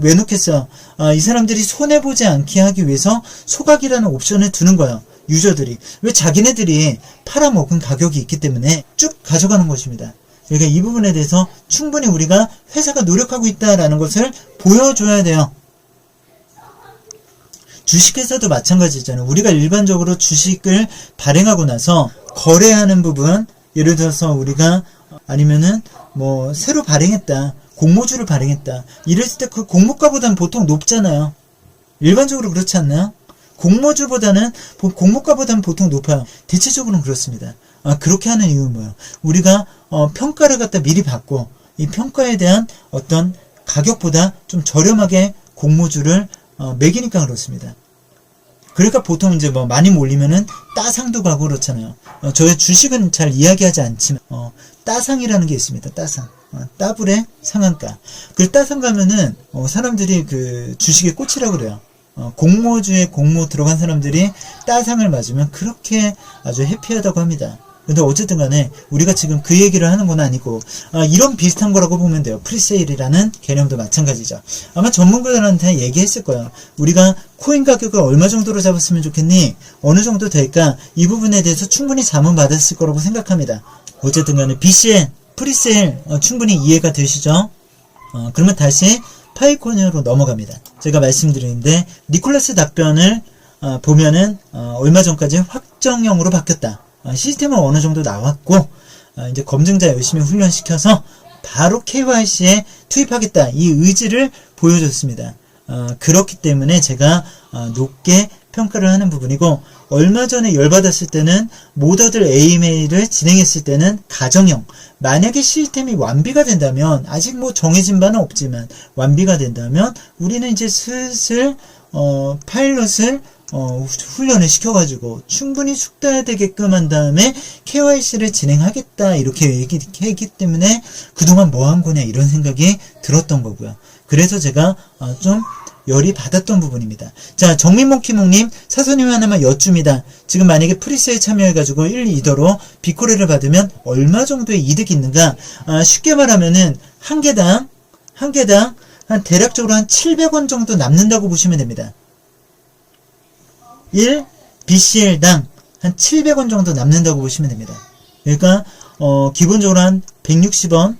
왜 놓겠어요? 아, 이 사람들이 손해보지 않게 하기 위해서 소각이라는 옵션을 두는 거예요. 유저들이. 왜 자기네들이 팔아먹은 가격이 있기 때문에 쭉 가져가는 것입니다. 그러니까 이 부분에 대해서 충분히 우리가 회사가 노력하고 있다라는 것을 보여줘야 돼요. 주식회사도 마찬가지잖아요. 우리가 일반적으로 주식을 발행하고 나서 거래하는 부분, 예를 들어서 우리가 아니면은 뭐 새로 발행했다, 공모주를 발행했다. 이랬을 때 그 공모가보다는 보통 높잖아요. 일반적으로 그렇지 않나요? 공모주보다는 보- 공모가보다는 보통 높아요. 대체적으로는 그렇습니다. 아, 그렇게 하는 이유는 뭐예요? 우리가 어, 평가를 갖다 미리 받고 이 평가에 대한 어떤 가격보다 좀 저렴하게 공모주를 어, 매기니까 그렇습니다. 그러니까 보통 이제 뭐 많이 몰리면은 따상도 가고 그렇잖아요. 어, 저의 주식은 잘 이야기하지 않지만 어, 따상이라는 게 있습니다. 따상. 어, 따블의 상한가. 그 따상 가면은 어, 사람들이 그 주식에 꽂히라 그래요. 어, 공모주에 공모 들어간 사람들이 따상을 맞으면 그렇게 아주 해피하다고 합니다. 근데 어쨌든 간에 우리가 지금 그 얘기를 하는 건 아니고 아, 이런 비슷한 거라고 보면 돼요. 프리세일이라는 개념도 마찬가지죠. 아마 전문가들한테 얘기했을 거예요. 우리가 코인 가격을 얼마 정도로 잡았으면 좋겠니? 어느 정도 될까? 이 부분에 대해서 충분히 자문 받았을 거라고 생각합니다. 어쨌든 간에 BCN, 프리세일 어, 충분히 이해가 되시죠? 어, 그러면 다시 파이코니어로 넘어갑니다. 제가 말씀드리는데 니콜라스 답변을 어, 보면은 어, 얼마 전까지 확정형으로 바뀌었다. 어, 시스템은 어느 정도 나왔고 어, 이제 검증자 열심히 훈련시켜서 바로 KYC에 투입하겠다 이 의지를 보여줬습니다. 어, 그렇기 때문에 제가 어, 높게 평가를 하는 부분이고 얼마 전에 열받았을 때는 모더들 A메일을 진행했을 때는 가정형 만약에 시스템이 완비가 된다면 아직 뭐 정해진 바는 없지만 완비가 된다면 우리는 이제 슬슬 어, 파일럿을 어, 훈련을 시켜가지고 충분히 숙달되게끔 한 다음에 KYC를 진행하겠다 이렇게 얘기했기 때문에 그동안 뭐 한 거냐 이런 생각이 들었던 거고요. 그래서 제가 어, 좀 열이 받았던 부분입니다. 자, 정민몽키몽님, 사소님 하나만 여쭙니다. 지금 만약에 프리세에 참여해가지고 1, 2더로 비코레를 받으면 얼마 정도의 이득이 있는가? 아, 쉽게 말하면은, 한 개당, 한 개당, 한 대략적으로 한 700원 정도 남는다고 보시면 됩니다. 1 BCL당 한 700원 정도 남는다고 보시면 됩니다. 그러니까 어 기본적으로 한 160원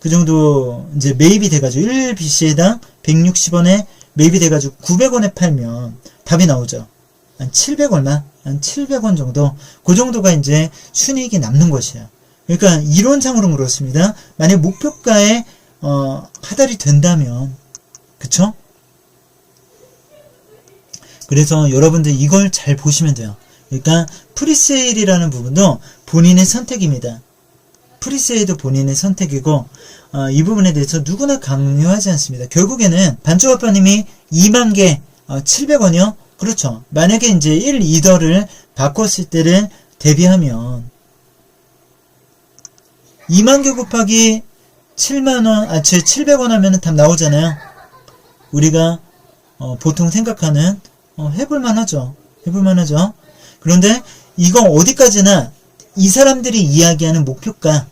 그 정도 이제 매입이 돼가지고 1 BCL당 160원에 매입이 돼가지고 900원에 팔면 답이 나오죠. 한 700 얼마? 한 700원 정도 그 정도가 이제 순이익이 남는 것이에요. 그러니까 이론상으로는 그렇습니다. 만약 목표가에 어 하달이 된다면 그쵸? 그래서 여러분들 이걸 잘 보시면 돼요. 그러니까 프리세일이라는 부분도 본인의 선택입니다. 프리세일도 본인의 선택이고 어, 이 부분에 대해서 누구나 강요하지 않습니다. 결국에는 반쪽아빠님이 2만 개 어, 700원이요? 그렇죠. 만약에 이제 1, 2더를 바꿨을 때를 대비하면 2만 개 곱하기 7만원, 아, 제 700원 하면은 답 나오잖아요. 우리가 어, 보통 생각하는 어, 해볼만 하죠. 해볼만 하죠. 그런데 이거 어디까지나 이 사람들이 이야기하는 목표가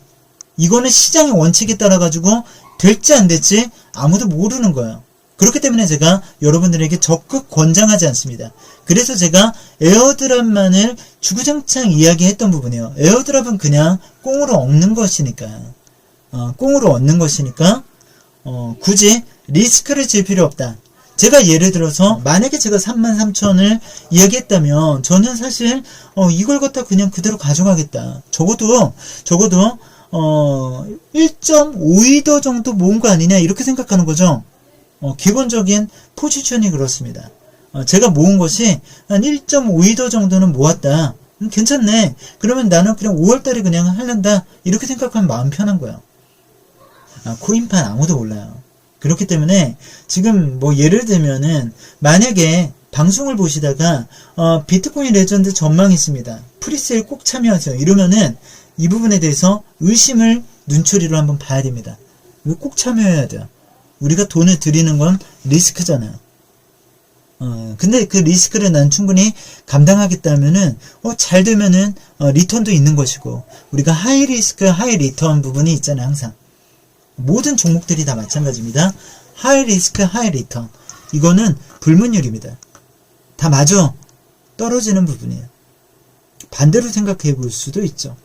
이거는 시장의 원칙에 따라 가지고 될지 안 될지 아무도 모르는 거예요. 그렇기 때문에 제가 여러분들에게 적극 권장하지 않습니다. 그래서 제가 에어드랍만을 주구장창 이야기했던 부분이에요. 에어드랍은 그냥 꽁으로 얻는 것이니까, 어, 꽁으로 얻는 것이니까 어, 굳이 리스크를 질 필요 없다. 제가 예를 들어서 만약에 제가 33,000을 이야기했다면 저는 사실 어, 이걸 갖다 그냥 그대로 가져가겠다. 적어도 적어도 어, 1.5이더 정도 모은 거 아니냐 이렇게 생각하는 거죠. 어, 기본적인 포지션이 그렇습니다. 어, 제가 모은 것이 한 1.5이더 정도는 모았다. 음, 괜찮네. 그러면 나는 그냥 5월달에 그냥 할란다. 이렇게 생각하면 마음 편한 거예요. 아, 코인판 아무도 몰라요. 그렇기 때문에 지금 뭐 예를 들면은 만약에 방송을 보시다가 어, 비트코인 레전드 전망 있습니다. 프리세일 꼭 참여하세요. 이러면은 이 부분에 대해서 의심을 눈초리로 한번 봐야 됩니다. 꼭 참여해야 돼요. 우리가 돈을 들이는 건 리스크잖아요. 어, 근데 그 리스크를 난 충분히 감당하겠다면은, 어, 잘 되면은, 어, 리턴도 있는 것이고, 우리가 하이 리스크, 하이 리턴 부분이 있잖아요, 항상. 모든 종목들이 다 마찬가지입니다. 하이 리스크 하이 리턴. 이거는 불문율입니다. 다 맞아 떨어지는 부분이에요. 반대로 생각해 볼 수도 있죠.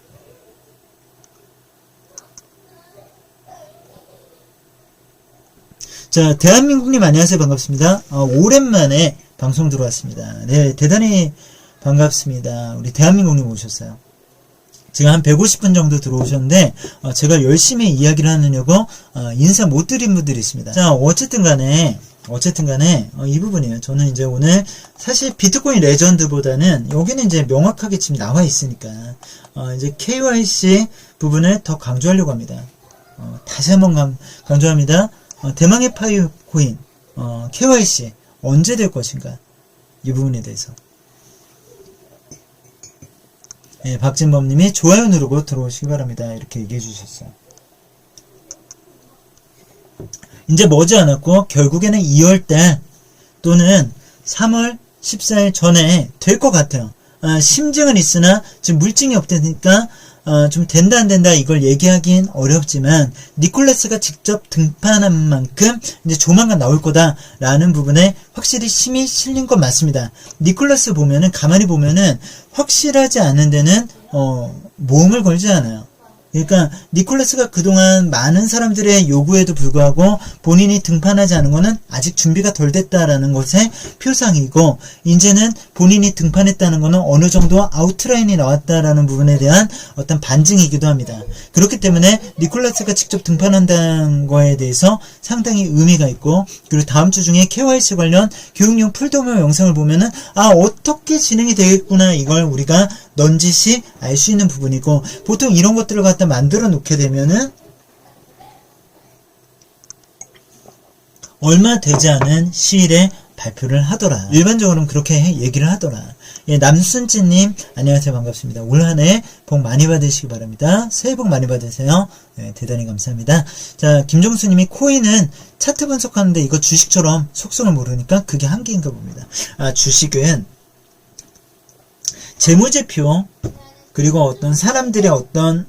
자, 대한민국님 안녕하세요. 반갑습니다. 어, 오랜만에 방송 들어왔습니다. 네, 대단히 반갑습니다. 우리 대한민국님 오셨어요. 지금 한 150분 정도 들어오셨는데 어, 제가 열심히 이야기를 하느냐고 어, 인사 못 드린 분들이 있습니다. 자, 어쨌든 간에 어쨌든 간에 어, 이 부분이에요. 저는 이제 오늘 사실 비트코인 레전드보다는 여기는 이제 명확하게 지금 나와 있으니까 어, 이제 KYC 부분을 더 강조하려고 합니다. 어, 다시 한번 강, 강조합니다. 어, 대망의 파이코인 어, KYC 언제 될 것인가 이 부분에 대해서 예, 박진범님이 좋아요 누르고 들어오시기 바랍니다. 이렇게 얘기해 주셨어요. 이제 머지않았고 결국에는 2월달 또는 3월 14일 전에 될 것 같아요. 아, 심증은 있으나 지금 물증이 없다니까 어, 좀 된다 안 된다 이걸 얘기하긴 어렵지만 니콜라스가 직접 등판한 만큼 이제 조만간 나올 거다라는 부분에 확실히 힘이 실린 건 맞습니다. 니콜라스 보면은 가만히 보면은 확실하지 않은 데는 어, 모험을 걸지 않아요. 그러니까 니콜라스가 그동안 많은 사람들의 요구에도 불구하고 본인이 등판하지 않은 것은 아직 준비가 덜 됐다라는 것의 표상이고 이제는 본인이 등판했다는 것은 어느 정도 아웃라인이 나왔다라는 부분에 대한 어떤 반증이기도 합니다. 그렇기 때문에 니콜라스가 직접 등판한다는 거에 대해서 상당히 의미가 있고 그리고 다음 주 중에 KYC 관련 교육용 풀도모 영상을 보면은 아 어떻게 진행이 되겠구나 이걸 우리가 넌지시 알 수 있는 부분이고 보통 이런 것들을 갖다 만들어 놓게 되면은 얼마 되지 않은 시일에 발표를 하더라. 일반적으로는 그렇게 얘기를 하더라. 예, 남순지님, 안녕하세요. 반갑습니다. 올 한 해 복 많이 받으시기 바랍니다. 새해 복 많이 받으세요. 예, 대단히 감사합니다. 자, 김정수님이 코인은 차트 분석하는데 이거 주식처럼 속성을 모르니까 그게 한계인가 봅니다. 아, 주식은 재무제표, 그리고 어떤 사람들의 어떤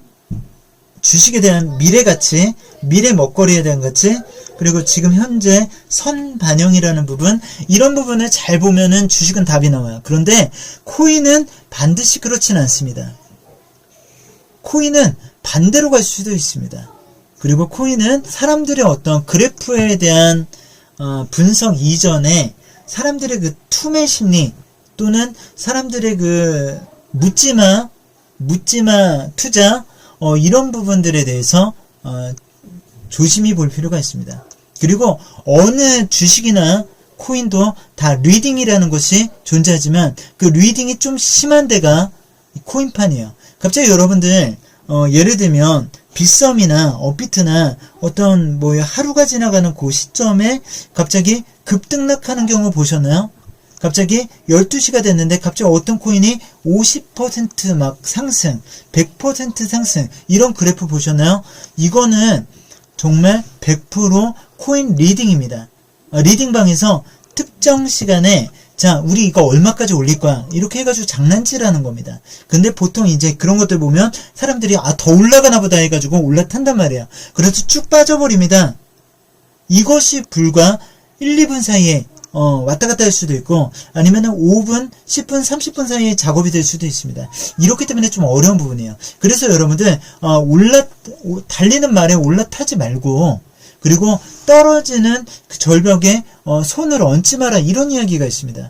주식에 대한 미래 가치, 미래 먹거리에 대한 가치, 그리고 지금 현재 선 반영이라는 부분, 이런 부분을 잘 보면은 주식은 답이 나와요. 그런데 코인은 반드시 그렇진 않습니다. 코인은 반대로 갈 수도 있습니다. 그리고 코인은 사람들의 어떤 그래프에 대한 어, 분석 이전에 사람들의 그 투매 심리 또는 사람들의 그 묻지마 묻지마 투자 어, 이런 부분들에 대해서 어, 조심히 볼 필요가 있습니다. 그리고 어느 주식이나 코인도 다 리딩이라는 것이 존재하지만 그 리딩이 좀 심한 데가 코인판이에요. 갑자기 여러분들 어, 예를 들면 빗썸이나 업비트나 어떤 뭐 하루가 지나가는 그 시점에 갑자기 급등락하는 경우 보셨나요? 갑자기 12시가 됐는데 갑자기 어떤 코인이 50%막 상승, 100% 상승 이런 그래프 보셨나요? 이거는 정말 100% 코인 리딩입니다. 아, 리딩방에서 특정 시간에 자, 우리 이거 얼마까지 올릴 거야. 이렇게 해가지고 장난치라는 겁니다. 근데 보통 이제 그런 것들 보면 사람들이 아, 더 올라가나 보다 해가지고 올라탄단 말이야. 그래서 쭉 빠져버립니다. 이것이 불과 1, 2분 사이에 어, 왔다 갔다 할 수도 있고, 아니면은 5분, 10분, 30분 사이에 작업이 될 수도 있습니다. 이렇기 때문에 좀 어려운 부분이에요. 그래서 여러분들, 어, 올라, 달리는 말에 올라타지 말고, 그리고 떨어지는 그 절벽에 어, 손을 얹지 마라 이런 이야기가 있습니다.